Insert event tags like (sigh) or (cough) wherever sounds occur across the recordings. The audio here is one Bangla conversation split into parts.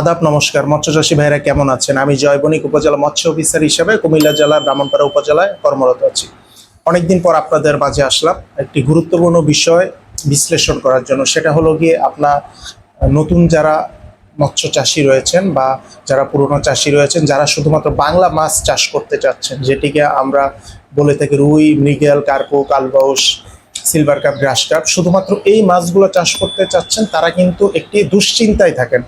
আদাব, নমস্কার। মৎস্যচাষী ভাইরা কেমন আছেন? আমি জয়বণিক উপজেলা মৎস্য অফিসার হিসেবে কুমিল্লা জেলার ব্রাহ্মণপাড়া উপজেলায় কর্মরত আছি। অনেকদিন পর আপনাদের মাঝে আসলাম একটি গুরুত্বপূর্ণ বিষয় বিশ্লেষণ করার জন্য। সেটা হলো গিয়ে আপনার নতুন যারা মৎস্য চাষি রয়েছেন বা যারা পুরনো চাষি রয়েছেন, যারা শুধুমাত্র বাংলা মাছ চাষ করতে চাচ্ছেন, যেটিকে আমরা বলে থাকি রুই, মৃগেল কার্পো কালবাউস সিলভার কাপ, গ্রাস কাপ, শুধুমাত্র এই মাছগুলো চাষ করতে চাচ্ছেন, তারা কিন্তু একটি দুশ্চিন্তায় থাকেন।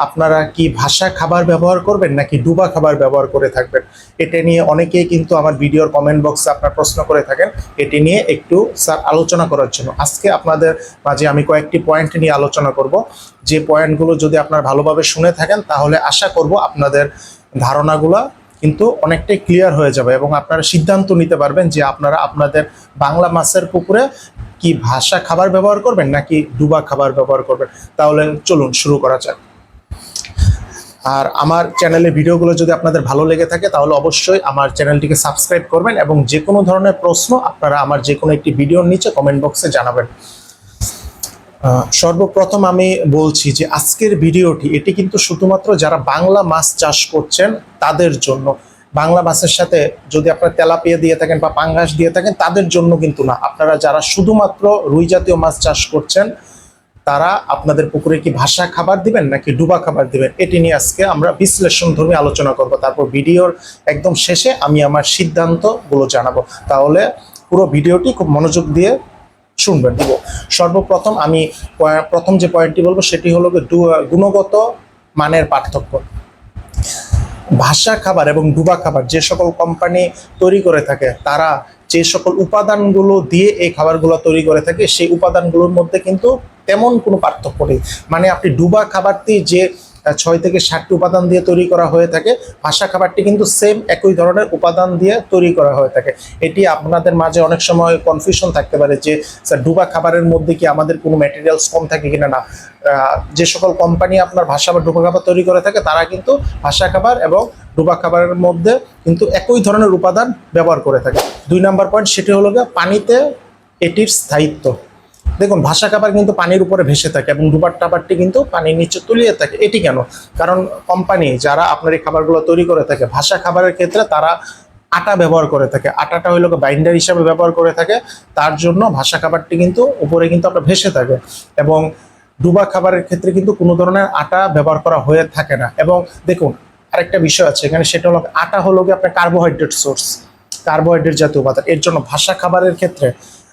আপনারা কি ভাষা খাবার ব্যবহার করবেন নাকি ডুবা খাবার ব্যবহার করে থাকবেন? এটা নিয়ে অনেকেই কিন্তু আমার ভিডিওর কমেন্ট বক্সে আপনার প্রশ্ন করে থাকেন। এটি নিয়ে একটু, স্যার, আলোচনা করার জন্য। আজকে আপনাদের মাঝে আমি কয়েকটি পয়েন্ট নিয়ে আলোচনা করব। যে পয়েন্টগুলো যদি আপনারা ভালোভাবে শুনে থাকেন, তাহলে আশা করব আপনাদের ধারণাগুলো কিন্তু অনেকটাই ক্লিয়ার হয়ে যাবে এবং আপনারা সিদ্ধান্ত নিতে পারবেন যে আপনারা আপনাদের বাংলা মাছের পুকুরে কি ভাষা খাবার ব্যবহার করবেন নাকি ডুবা খাবার ব্যবহার করবেন। তাহলে চলুন, শুরু করা যাক। আর আমার চ্যানেলের ভিডিওগুলো যদি আপনাদের ভালো লেগে থাকে, তাহলে অবশ্যই আমার চ্যানেলটিকে সাবস্ক্রাইব করবেন এবং যে কোনো ধরনের প্রশ্ন আপনারা আমার যে কোনো একটি ভিডিওর নিচে কমেন্ট বক্সে জানাবেন। সর্বপ্রথম আমি বলছি যে আজকের ভিডিওটি, এটি কিন্তু শুধুমাত্র যারা বাংলা মাছ চাষ করছেন তাদের জন্য। বাংলা মাছের সাথে যদি আপনারা তেলাপিয়া দিয়ে থাকেন বা পাঙ্গাস দিয়ে থাকেন, তাদের জন্য কিন্তু না। আপনারা যারা শুধুমাত্র রুই জাতীয় মাছ চাষ করছেন তারা আপনাদের পুকুরে কি ভাষা খাবার দিবেন নাকি ডুবা খাবার দিবেন? এটি নিয়ে আজকে আমরা বিশ্লেষণ ধর্মী আলোচনা করব। তারপর ভিডিওর একদম শেষে আমি আমার সিদ্ধান্তগুলো জানাব। তাহলে পুরো ভিডিওটি খুব মনোযোগ দিয়ে শুনবেন। দিব। সর্বপ্রথম আমি প্রথম যে পয়েন্টটি বলব সেটি হলো গুণগত মানের পার্থক্য। ভাষা খাবার এবং ডুবা খাবার যে সকল কোম্পানি তৈরি করে থাকে, তারা যে সকল উপাদানগুলো দিয়ে এই খাবারগুলো তৈরি করে থাকে, সেই উপাদানগুলোর মধ্যে কিন্তু তেমন কোনো পার্থক্য নেই। মানে আপনি ডুবা খাবারটি যে ছয় থেকে ষাটটি উপাদান দিয়ে তৈরি করা হয়ে থাকে। ভাষা খাবারটি কিন্তু সেম একই ধরনের উপাদান দিয়ে তৈরি করা হয়ে থাকে। এটি আপনাদের মাঝে অনেক সময় কনফিউশন থাকতে পারে যে, স্যার, ডুবা খাবারের মধ্যে কি আমাদের কোনো ম্যাটেরিয়ালস কম থাকে কিনা? না। যে সকল কোম্পানি আপনার ভাষা বা ডুবা খাবার তৈরি করে থাকে, তারা কিন্তু ভাষা খাবার এবং ডুবা খাবারের মধ্যে কিন্তু একই ধরনের উপাদান ব্যবহার করে থাকে। দুই নাম্বার পয়েন্ট সেটি হলো গিয়ে পানিতে এটির স্থায়িত্ব। দেখুন, ভাষা খাবার কিন্তু পানির উপরে ভেসে থাকে এবং ডুবার টাবারটি কিন্তু পানির নিচে তলিয়ে থাকে। এটি কেন? কারণ কোম্পানি যারা আপনার এই খাবারগুলো তৈরি করে থাকে, ভাষা খাবারের ক্ষেত্রে তারা আটা ব্যবহার করে থাকে। আটাটা হইল বাইন্ডার হিসাবে ব্যবহার করে থাকে। তার জন্য ভাষা খাবারটি কিন্তু উপরে কিন্তু আপনার ভেসে থাকে এবং ডুবা খাবারের ক্ষেত্রে কিন্তু কোনো ধরনের আটা ব্যবহার করা হয়ে থাকে না। এবং দেখুন, আরেকটা বিষয় আছে, এখানে সেটা হলো আটা হলো কি আপনার কার্বোহাইড্রেট সোর্স কার্বোহাইড্রেট জাতীয় উপাদান এর জন্য ভাষা খাবারের ক্ষেত্রে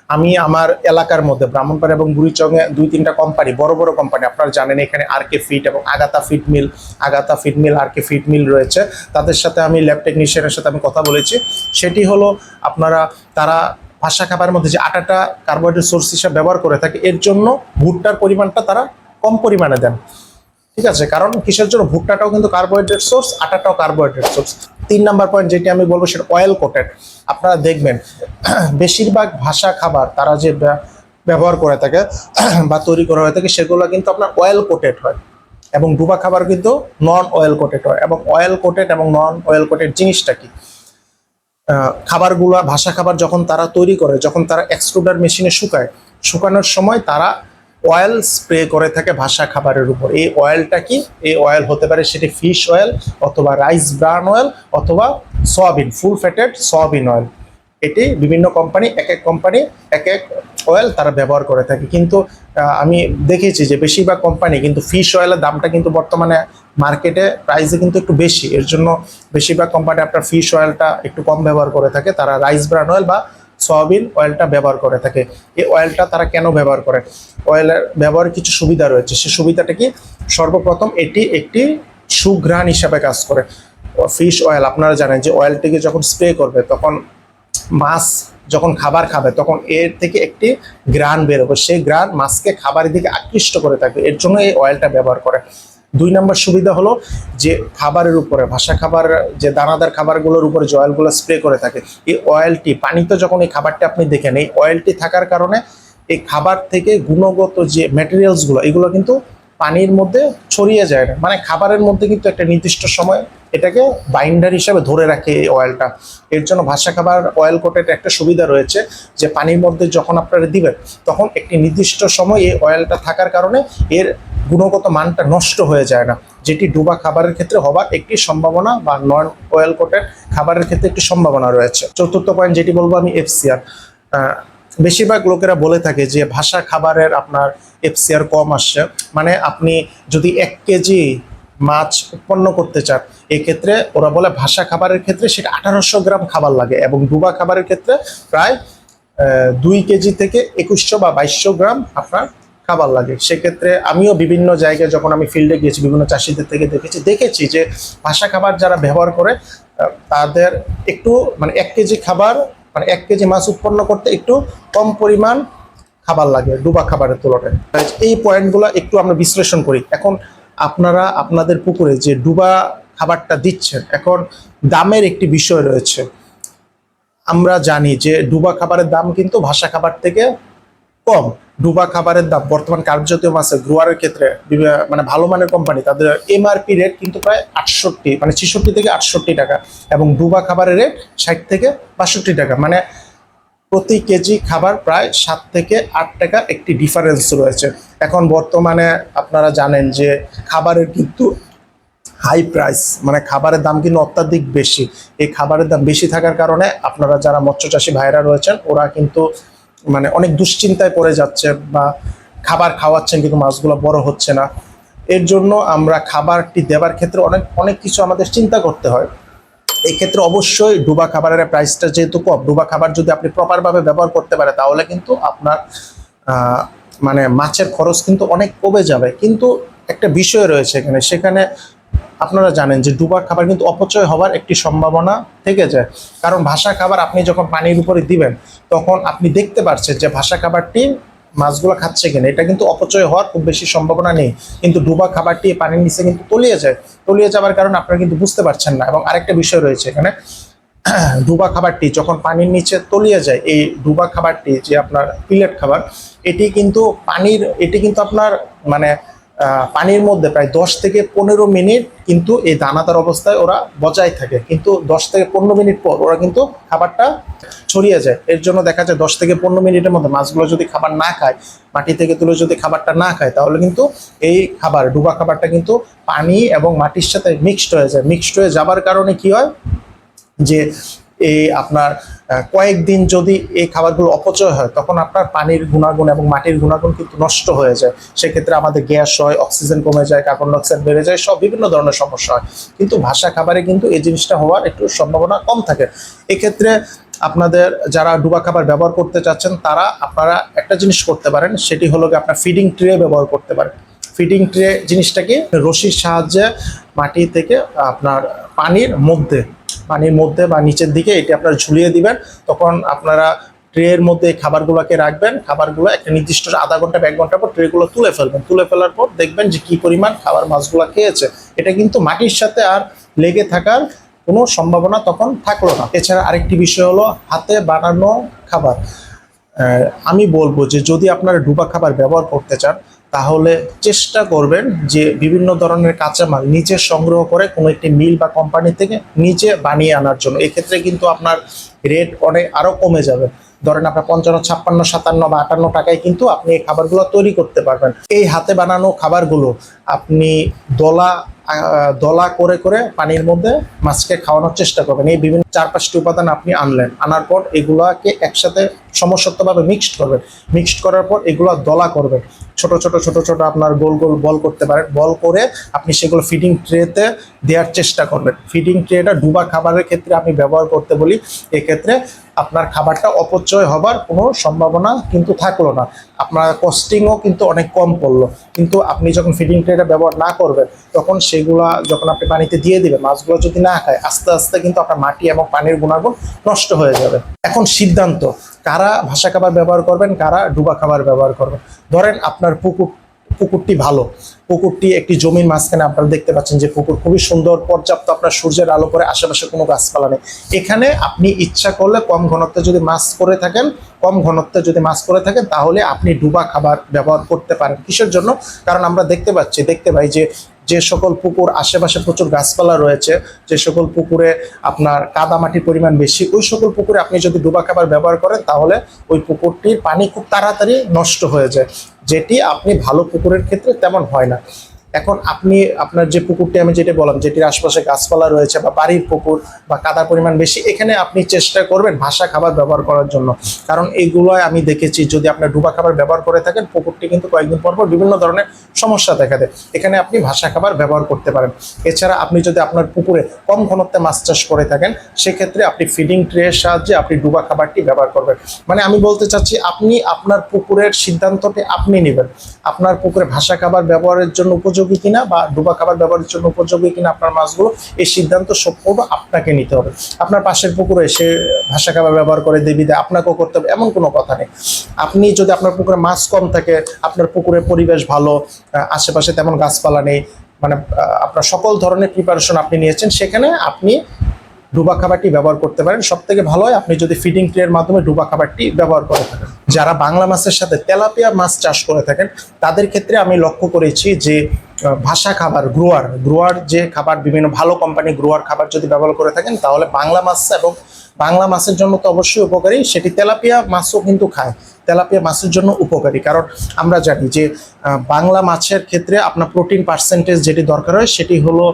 আমি আমার এলাকার মধ্যে, ব্রাহ্মণপাড়া এবং বুড়িচঙে দুই তিনটা কোম্পানি বড় বড় কোম্পানি আপনারা জানেন এখানে আর কে ফিট এবং আগাতা ফিট মিল আগাতা feed mill R K feed mill রয়েছে। তাদের সাথে আমি ল্যাব টেকনিশিয়ানের সাথে আমি কথা বলেছি। সেটি হলো আপনারা, তারা ভাষা খাবারের মধ্যে যে আটাটা কার্বোহাইড্রেট সোর্স হিসাবে ব্যবহার করে থাকে, এর জন্য ভুট্টার পরিমাণটা তারা কম পরিমাণে দেন। ঠিক আছে? কারণ কিসের জন্য? ভুট্টাটাও কিন্তু কার্বোহাইড্রেট সোর্স আটাটাও কার্বোহাইড্রেট সোর্স তিন নাম্বার পয়েন্ট যেটি আমি বলব সেটা অয়েল কোটেড আপনারা দেখবেন, বেশিরভাগ ভাষা খাবার তারা যে ব্যবহার করে থাকে বা তৈরি করা হয়ে থাকে, সেগুলো কিন্তু আপনার অয়েল কোটেড হয়। এবং ডুবা খাবার কিন্তু নন অয়েল কোটেড হয়। এবং অয়েল কোটেড এবং নন অয়েল কোটেড জিনিসটা কি? খাবারগুলো, ভাষা খাবার যখন তারা তৈরি করে, যখন তারা এক্সট্রুডার মেশিনে শুকায়, শুকানোর সময় তারা অয়েল স্প্রে করে থাকে ভাষা খাবারের উপর। এই অয়েলটা কি? এই অয়েল হতে পারে সেটি ফিশ অয়েল অথবা রাইস ব্রান অয়েল অথবা soybean full fatted soybean oil এটি বিভিন্ন কোম্পানি এক এক কোম্পানি এক এক অয়েল তারা ব্যবহার করে থাকে। কিন্তু আমি দেখেছি যে বেশিরভাগ কোম্পানি কিন্তু ফিশ অয়েলের দামটা কিন্তু বর্তমানে মার্কেটে প্রাইসে কিন্তু একটু বেশি। এর জন্য বেশিরভাগ কোম্পানি আপনার ফিশ অয়েলটা একটু কম ব্যবহার করে থাকে। তারা রাইস ব্রান অয়েল বা সয়াবিন অয়েলটা ব্যবহার করে থাকে। এই অয়েলটা তারা কেন ব্যবহার করে? অয়েলের ব্যবহারের কিছু সুবিধা রয়েছে। সে সুবিধাটা কি? সর্বপ্রথম এটি একটি সুঘ্রাণ হিসাবে কাজ করে। ফিশ অয়েল আপনারা জানেন যে অয়েলটিকে যখন স্প্রে করবে, তখন মাছ যখন খাবার খাবে, তখন এর থেকে একটি গ্রান বেরোবে সেই গ্রান মাছকে খাবারের দিকে আকৃষ্ট করে থাকবে। এর জন্য এই অয়েলটা ব্যবহার করে। দুই নম্বর সুবিধা হলো যে খাবারের উপরে, ভাষা খাবার, যে দানাদার খাবারগুলোর উপরে যে অয়েলগুলো স্প্রে করে থাকে, এই অয়েলটি পানিতে যখন এই খাবারটা আপনি দেখেন, এই অয়েলটি থাকার কারণে এই খাবার থেকে গুণগত যে ম্যাটেরিয়ালসগুলো এগুলো কিন্তু পানির মধ্যে ছড়িয়ে যায় না। মানে খাবারের মধ্যে কিন্তু একটা নির্দিষ্ট সময় এটাকে বাইন্ডার হিসাবে ধরে রাখে এই অয়েলটা এর জন্য ভাষা খাবার অয়েল কোটের একটা সুবিধা রয়েছে যে, পানির মধ্যে যখন আপনারা দিবেন, তখন একটি নির্দিষ্ট সময় এই অয়েলটা থাকার কারণে এর গুণগত মানটা নষ্ট হয়ে যায় না। যেটি ডুবা খাবারের ক্ষেত্রে হবার একটি সম্ভাবনা বা নন অয়েল কোটের খাবারের ক্ষেত্রে একটি সম্ভাবনা রয়েছে। চতুর্থ পয়েন্ট যেটি বলব আমি এফসিআর বেশিরভাগ লোকেরা বলে থাকে যে, ভাষা খাবারের আপনার এফসিআর কম আসছে। মানে আপনি যদি এক কেজি মাছ উৎপন্ন করতে চান, এক্ষেত্রে ওরা বলে ভাষা খাবারের ক্ষেত্রে সেটা আঠারোশো গ্রাম খাবার লাগে এবং ডুবা খাবারের ক্ষেত্রে প্রায় দুই কেজি থেকে একুশশো বা বাইশশো গ্রাম আপনার খাবার লাগে। সেক্ষেত্রে আমিও বিভিন্ন জায়গায় যখন আমি ফিল্ডে গিয়েছি, বিভিন্ন চাষিদের থেকে দেখেছি দেখেছি যে ভাষা খাবার যারা ব্যবহার করে তাদের একটু মানে এক কেজি খাবার মানে এক কেজি মাছ উৎপন্ন করতে একটু কম পরিমাণ খাবার লাগে ডুবা খাবারের তুলনায়। এই পয়েন্টগুলো একটু আমরা বিশ্লেষণ করি। এখন আপনারা আপনাদের পুকুরে যে ডুবা খাবারটা দিচ্ছেন, এখন দামের একটি বিষয় রয়েছে। আমরা জানি যে ডুবা খাবারের দাম কিন্তু ভাষা খাবার থেকে কম। ডুবা খাবারের দাম, বর্তমান কার্যতীয় মাছের গ্রোয়ারের ক্ষেত্রে মানে ভালো মানের কোম্পানি তাদের এমআরপি রেট কিন্তু প্রায় আটষট্টি মানে ছেষট্টি থেকে আটষট্টি টাকা এবং ডুবা খাবারের রেট ষাট থেকে বাষট্টি টাকা। মানে প্রতি কেজি খাবার প্রায় সাত থেকে আট টাকা একটি ডিফারেন্স রয়েছে। এখন বর্তমানে আপনারা জানেন যে খাবারের কিন্তু হাই প্রাইস মানে খাবারের দাম কিন্তু অত্যাধিক বেশি। এই খাবারের দাম বেশি থাকার কারণে আপনারা যারা মৎস্য চাষী ভাইরা রয়েছেন, ওরা কিন্তু মানে অনেক দুশ্চিন্তায় পড়ে যাচ্ছে বা খাবার খাওয়াচ্ছেন কিন্তু মাছগুলো বড় হচ্ছে না। এর জন্য আমরা খাবারটি দেবার ক্ষেত্রে অনেক অনেক কিছু আমাদের চিন্তা করতে হয়। এই ক্ষেত্রে অবশ্যই ডুবা খাবারের প্রাইসটা যেহেতু কম, ডুবা খাবার যদি আপনি প্রপারভাবে ব্যবহার করতে পারে তাহলে কিন্তু আপনার মানে মাছের খরচ কিন্তু অনেক কমে যাবে। কিন্তু একটা বিষয় রয়েছে এখানে, সেখানে আপনারা জানেন যে ডুবা খাবার কিন্তু অপচয় হওয়ার একটি সম্ভাবনা থেকে যায়। কারণ ভাষা খাবার আপনি যখন পানির উপরে দিবেন, তখন আপনি দেখতে পাচ্ছেন যে ভাষা খাবারটি মাছগুলো খাচ্ছে কিনা, এটা কিন্তু অপচয় হওয়ার খুব বেশি সম্ভাবনা নেই। কিন্তু ডুবা খাবারটি পানির নিচে কিন্তু তলিয়ে যায়। তলিয়ে যাওয়ার কারণে আপনারা কিন্তু বুঝতে পারছেন না। এবং আরেকটা বিষয় রয়েছে এখানে। (clears throat) ডুবা খাবারটি যখন পানির নিচে তলিয়ে যায়, এই ডুবা খাবারটি যে আপনার পিলেট খাবার, এটি কিন্তু পানির, এটি কিন্তু আপনার মানে পানির মধ্যে প্রায় দশ থেকে পনেরো মিনিট কিন্তু এই দানাদার অবস্থায় ওরা বজায় থাকে। কিন্তু দশ থেকে পনেরো মিনিট পর ওরা কিন্তু খাবারটা ছড়িয়ে যায়। এর জন্য দেখা যায় দশ থেকে পনেরো মিনিটের মধ্যে মাছগুলো যদি খাবার না খায়, মাটি থেকে তুলে যদি খাবারটা না খায়, তাহলে কিন্তু এই খাবার, ডুবা খাবারটা কিন্তু পানি এবং মাটির সাথে মিক্সড হয়ে যায়। মিক্সড হয়ে যাবার কারণে কি হয়? যে এই আপনার কয়েকদিন যদি এই খাবারগুলো অপচয় হয়, তখন আপনার পানির গুণাগুণ এবং মাটির গুণাগুণ কিন্তু নষ্ট হয়ে যায়। সেক্ষেত্রে আমাদের গ্যাস হয়, অক্সিজেন কমে যায়, কার্বন ডাইঅক্সাইড বেড়ে যায়, সব বিভিন্ন ধরনের সমস্যা হয়। কিন্তু ভাষা খাবারে কিন্তু এই জিনিসটা হওয়ার একটু সম্ভাবনা কম থাকে। এক্ষেত্রে আপনাদের যারা ডুবা খাবার ব্যবহার করতে চাচ্ছেন, তারা আপনারা একটা জিনিস করতে পারেন, সেটি হলো আপনার ফিডিং ট্রে ব্যবহার করতে পারেন। ফিডিং ট্রে জিনিসটাকে রশির সাহায্যে মাটি থেকে আপনার পানির মধ্যে পানির মধ্যে বা নিচের দিকে এটি আপনারা ঝুলিয়ে দিবেন। তখন আপনারা ট্রের মধ্যে খাবারগুলোকে রাখবেন। খাবারগুলো একটা নির্দিষ্ট আধা ঘণ্টা এক ঘণ্টা পর ট্রেগুলো তুলে ফেলবেন। তুলে ফেলার পর দেখবেন যে কি পরিমাণ খাবার মাছগুলো খেয়েছে। এটা কিন্তু মাটির সাথে আর লেগে থাকার কোনো সম্ভাবনা তখন থাকল না। এছাড়া আরেকটি বিষয় হলো হাতে বানানো খাবার। আমি বলব যে যদি আপনারা ডুবা খাবার ব্যবহার করতে চান তাহলে চেষ্টা করবেন যে বিভিন্ন ধরনের কাঁচামাল নিচে সংগ্রহ করে কোনো একটি মিল বা কোম্পানি থেকে নিচে বানিয়ে আনার জন্য। এক্ষেত্রে কিন্তু আপনার রেট অনেক আরও কমে যাবে। ধরেন আপনার পঞ্চান্ন, ছাপ্পান্ন, সাতান্ন বা আটান্ন টাকায় কিন্তু আপনি এই খাবারগুলো তৈরি করতে পারবেন। এই হাতে বানানো খাবারগুলো আপনি দলা দলা করে করে পানির মধ্যে মাছকে খাওয়ানোর চেষ্টা করবেন। এই বিভিন্ন চার পাঁচটি উপাদান আপনি আনলেন। আনার পর এগুলাকে একসাথে সমসত্বভাবে মিক্সড করবেন। মিক্সড করার পর এগুলো দলা করবেন। ছোট ছোট ছোট ছোট আপনার গোল গোল, বল করতে পারেন। বল করে আপনি সেগুলো ফিডিং ট্রেতে দেওয়ার চেষ্টা করবেন। ফিডিং ট্রেটা ডুবা খাবারের ক্ষেত্রে আমি ব্যবহার করতে বলি। এক্ষেত্রে আপনার খাবারটা অপচয় হবার কোনো সম্ভাবনা কিন্তু থাকল না। আপনার কস্টিংও কিন্তু অনেক কম পড়ল। কিন্তু আপনি যখন ফিডিং ট্রেটা ব্যবহার না করবেন, তখন সেগুলা যখন আপনি পানিতে দিয়ে দিবেন, মাছগুলো যদি না খায়, আস্তে আস্তে কিন্তু আপনার মাটি এবং পানির গুণাগুণ নষ্ট হয়ে যাবে। এখন সিদ্ধান্ত কারা ভাষা খাবার ব্যবহার করবেন, কারা ডুবা খাবার ব্যবহার করবেন? ধরেন আপনার পুকুর, পুকুরটি ভালো। পুকুরটি একটি জমির মাঝখানে আপনারা দেখতে পাচ্ছেন যে পুকুর খুবই সুন্দর, পর্যাপ্ত আপনার সূর্যের আলো পরে আশেপাশে কোনো গাছপালা নেই। এখানে আপনি ইচ্ছা করলে কম ঘনত্বে যদি মাছ করে থাকেন, কম ঘনত্বে যদি মাছ করে থাকেন, তাহলে আপনি ডুবা খাবার ব্যবহার করতে পারেন। কিসের জন্য? কারণ আমরা দেখতে পাচ্ছি, দেখতে পাই যে যে সকল পুকুর, আশেপাশে প্রচুর গাছপালা রয়েছে, যে সকল পুকুরে আপনার কাদামাটির পরিমাণ বেশি, ওই সকল পুকুরে আপনি যদি ডুবা খাবার ব্যবহার করেন, তাহলে ওই পুকুরটির পানি খুব তাড়াতাড়ি নষ্ট হয়ে যায়। যেটি আপনি ভালো পুকুরের ক্ষেত্রে তেমন হয় না। এখন আপনি আপনার যে পুকুরটি আমি যেটা বললাম, যেটির আশপাশে গাছপালা রয়েছে বা বাড়ির পুকুর বা কাদার পরিমাণ বেশি, এখানে আপনি চেষ্টা করবেন ভাষা খাবার ব্যবহার করার জন্য। কারণ এইগুলোয় আমি দেখেছি, যদি আপনার ডুবা খাবার ব্যবহার করে থাকেন, পুকুরটি কিন্তু কয়েকদিন পর পর বিভিন্ন ধরনের সমস্যা দেখা দেয়। এখানে আপনি ভাষা খাবার ব্যবহার করতে পারেন। এছাড়া আপনি যদি আপনার পুকুরে কম ঘনত্বে মাছ চাষ করে থাকেন, সেক্ষেত্রে আপনি ফিডিং ট্রের সাহায্যে আপনি ডুবা খাবারটি ব্যবহার করবেন। মানে আমি বলতে চাচ্ছি, আপনি আপনার পুকুরের সিদ্ধান্তটি আপনি নেবেন। আপনার পুকুরে ভাষা খাবার ব্যবহারের জন্য উপযোগী কিনা বা ডুবা খাবার ব্যবহারের জন্য উপযোগী কিনা আপনার মাছগুলো, এই সিদ্ধান্ত সম্পূর্ণ আপনাকে নিতে হবে। আপনার পাশের পুকুরে এসে ভাষা খাবার ব্যবহার করে দেবী দেয় আপনাকেও করতে হবে, এমন কোনো কথা নেই। আপনি যদি আপনার পুকুরে মাছ কম থাকে, আপনার পুকুরের পরিবেশ ভালো আশেপাশে তেমন গাছপালা নেই মানে আপনার সকল ধরনের প্রিপারেশন আপনি নিয়েছেন, সেখানে আপনি ডুবা খাবারটি ব্যবহার করতে পারেন। সব থেকে ভালো হয়, আপনি যদি ফিডিং ট্রের মাধ্যমে ডুবা খাবারটি ব্যবহার করে থাকেন। যারা বাংলা মাছের সাথে তেলাপিয়া মাছ চাষ করে থাকেন, তাদের ক্ষেত্রে আমি লক্ষ্য করেছি যে ভাষা খাবার, গ্রোয়ার। গ্রোয়ার যে খাবার, বিভিন্ন ভালো কোম্পানি গ্রোয়ার খাবার যদি ব্যবহার করে থাকেন, তাহলে বাংলা মাছ এবং বাংলা মাছের জন্য তো অবশ্যই উপকারী। সেটি তেলাপিয়া মাছও কিন্তু খায়। তেলাপিয়া মাছের জন্য উপকারী। কারণ আমরা জানি যে বাংলা মাছের ক্ষেত্রে আপনার প্রোটিন পার্সেন্টেজ যেটি দরকার হয়, সেটি হলো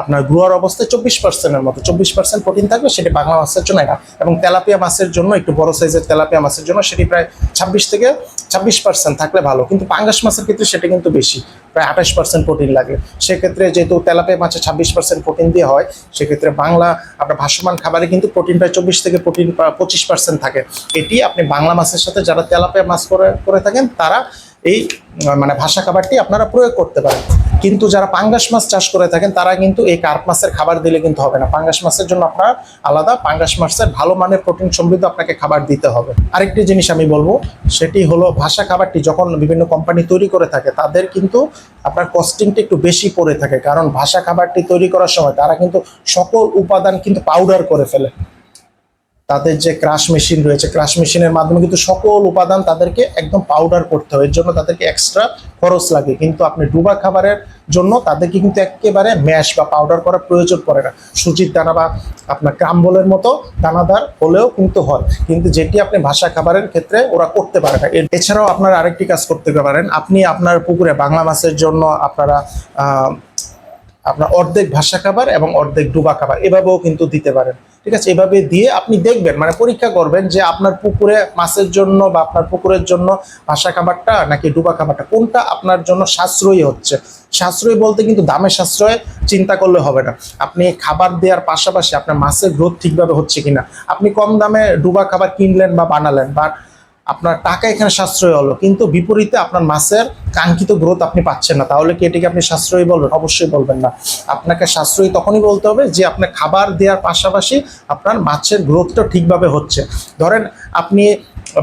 আপনার গ্রোয়ার অবস্থায় চব্বিশ পার্সেন্টের মতো। চব্বিশ পার্সেন্ট প্রোটিন থাকবে সেটি বাংলা মাছের জন্য এটা এবং তেলাপিয়া মাছের জন্য, একটু বড় সাইজের তেলাপিয়া মাছের জন্য, সেটি প্রায় ছাব্বিশ থেকে ছাব্বিশ পার্সেন্ট থাকলে ভালো, কিন্তু পাঙ্গাস মাছের ক্ষেত্রে সেটা কিন্তু বেশি, প্রায় আঠাশ পার্সেন্ট প্রোটিন লাগে। সেক্ষেত্রে যেহেতু তেলাপে মাছে ছাব্বিশ পার্সেন্ট প্রোটিন দিয়ে হয়, সেক্ষেত্রে বাংলা আপনার ভাসমান খাবারে কিন্তু প্রোটিন প্রায় চব্বিশ থেকে প্রোটিন পঁচিশ পার্সেন্ট থাকে। এটি আপনি বাংলা মাছের সাথে যারা তেলাপে মাছ করে করে থাকেন, তারা এই মানে ভাষা খাবারটি আপনারা প্রয়োগ করতে পারেন। কিন্তু যারা পাঙ্গাস মাছ চাষ করে থাকেন, তারা কিন্তু এই কার্প মাছের খাবার দিলে কিন্তু হবে না। পাঙ্গাস মাছের জন্য আপনার আলাদা, পাঙ্গাস মাছের ভালো মানের প্রোটিন সমৃদ্ধ আপনাকে খাবার দিতে হবে। আরেকটি জিনিস আমি বলব, সেটি হলো ভাষা খাবারটি যখন বিভিন্ন কোম্পানি তৈরি করে থাকে, তাদের কিন্তু আপনার কস্টিংটা একটু বেশি পড়ে থাকে। কারণ ভাষা খাবারটি তৈরি করার সময় তারা কিন্তু সকল উপাদান কিন্তু পাউডার করে ফেলে। তাদের যে ক্রাশ মেশিন রয়েছে ক্রাশ মেশিনের মাধ্যমে কিন্তু সকল উপাদান তাদেরকে একদম পাউডার করতে হয়। এর জন্য তাদেরকে এক্সট্রা খরচ লাগে। কিন্তু আপনি ডুবা খাবারের জন্য তাদেরকে কিন্তু একেবারে ম্যাশ বা পাউডার করার প্রয়োজন পড়ে না। সুজির দানা বা আপনার ক্রাম্বলের মতো দানাদার হলেও কিন্তু হয়। কিন্তু যেটি আপনি ভাষা খাবারের ক্ষেত্রে ওরা করতে পারে না। এছাড়াও আপনারা আরেকটি কাজ করতে পারেন। আপনি আপনার পুকুরে বাংলা মাছের জন্য আপনারা আপনার অর্ধেক ভাষা খাবার এবং অর্ধেক ডুবা খাবার এভাবেও কিন্তু দিতে পারেন। ঠিক আছে, এভাবে দিয়ে আপনি দেখবেন মানে পরীক্ষা করবেন যে আপনার পুকুরে মাছের জন্য বা আপনার পুকুরের জন্য ভাষা খাবারটা নাকি ডুবা খাবারটা, কোনটা আপনার জন্য সাশ্রয়ী হচ্ছে? সাশ্রয়ী বলতে কিন্তু দামে সাশ্রয় চিন্তা করলে হবে না। আপনি খাবার দেওয়ার পাশাপাশি আপনার মাছের গ্রোথ ঠিকভাবে হচ্ছে কিনা? আপনি কম দামে ডুবা খাবার কিনলেন বা বানালেন বা আপনার টাকা এখানে সাশ্রয় হলো, কিন্তু বিপরীতে আপনার মাছের কাঙ্ক্ষিত গ্রোথ আপনি পাচ্ছেন না। তাহলে কি এটিকে আপনি সাশ্রয়ী বলবেন? অবশ্যই বলবেন না। আপনাকে সাশ্রয়ী তখনই বলতে হবে যে আপনার খাবার দেওয়ার পাশাপাশি আপনার মাছের গ্রোথটা ঠিকভাবে হচ্ছে। ধরেন আপনি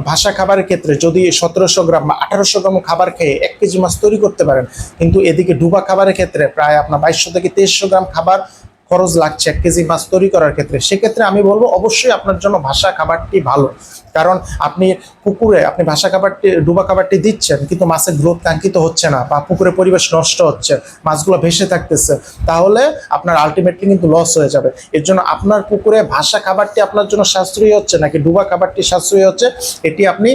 ভাষা খাবারের ক্ষেত্রে যদি সতেরোশো গ্রাম বা আঠারোশো গ্রাম খাবার খেয়ে এক কেজি মাছ তৈরি করতে পারেন, কিন্তু এদিকে ডুবা খাবারের ক্ষেত্রে প্রায় আপনার বাইশশো থেকে তেইশশো গ্রাম খাবার খরচ লাগছে, এক কেজি মাছ তৈরি করার ক্ষেত্রে। সেক্ষেত্রে আমি বলব, অবশ্যই আপনার জন্য ভাষা খাবারটি ভালো। কারণ আপনি পুকুরে, আপনি ভাষা খাবারটি, ডুবা খাবারটি দিচ্ছেন, কিন্তু মাছের গ্রোথ কাঙ্ক্ষিত হচ্ছে না বা পুকুরে পরিবেশ নষ্ট হচ্ছে, মাছগুলো ভেসে থাকতেছে, তাহলে আপনার আলটিমেটলি কিন্তু লস হয়ে যাবে। এর জন্য আপনার পুকুরে ভাষা খাবারটি আপনার জন্য সাশ্রয়ী হচ্ছে নাকি ডুবা খাবারটি সাশ্রয়ী হচ্ছে, এটি আপনি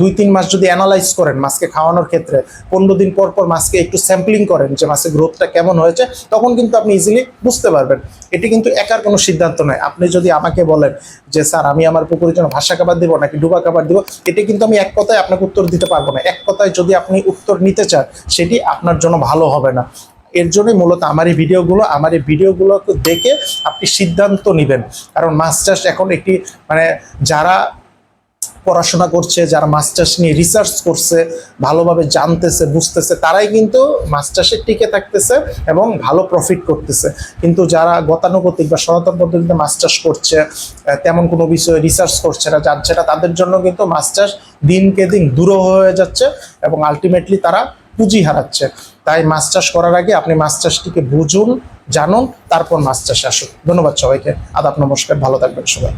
দুই তিন মাস যদি অ্যানালাইজ করেন মাছকে খাওয়ানোর ক্ষেত্রে, পনেরো দিন পর পর মাছকে একটু স্যাম্পলিং করেন যে মাছের গ্রোথটা কেমন হয়েছে, তখন কিন্তু আপনি ইজিলি বুঝতে পারবেন, এটি কিন্তু একার কোনো সিদ্ধান্ত নয়। আপনি যদি আমাকে বলেন যে, স্যার, আমি আমার পুকুরের জন্য ভাষা খাবার দিব নাকি ডুবা খাবার দিব? এটি কিন্তু আমি এক কথায় আপনাকে উত্তর দিতে পারব না। এক কথায় যদি আপনি উত্তর নিতে চান, সেটি আপনার জন্য ভালো হবে না। এর জন্যই মূলত আমার এই ভিডিওগুলো, আমার এই ভিডিওগুলোকে দেখে আপনি সিদ্ধান্ত নেবেন। কারণ মাছ চাষ এখন একটি মানে যারা পড়াশোনা করছে, যারা চাষ নিয়ে রিসার্চ করছে, ভালোভাবে জানতেছে, বুঝতেছে, তারাই কিন্তু চাষে টিকে থাকতেছে এবং ভালো প্রফিট করতেছে। কিন্তু যারা গতানুগতিক বা সনাতন পদ্ধতিতে চাষ করছে তেমন কোনো বিষয়ে রিসার্চ করছে না, জানছে না, তাদের জন্য কিন্তু চাষ দিনকে দিন দূর হয়ে যাচ্ছে এবং আলটিমেটলি তারা পুঁজি হারাচ্ছে। তাই মাছ চাষ করার আগে আপনি চাষটিকে বুঝুন, জানুন, তারপর চাষে আসুন। ধন্যবাদ সবাইকে। আদাব, নমস্কার। ভালো থাকবেন সবাই।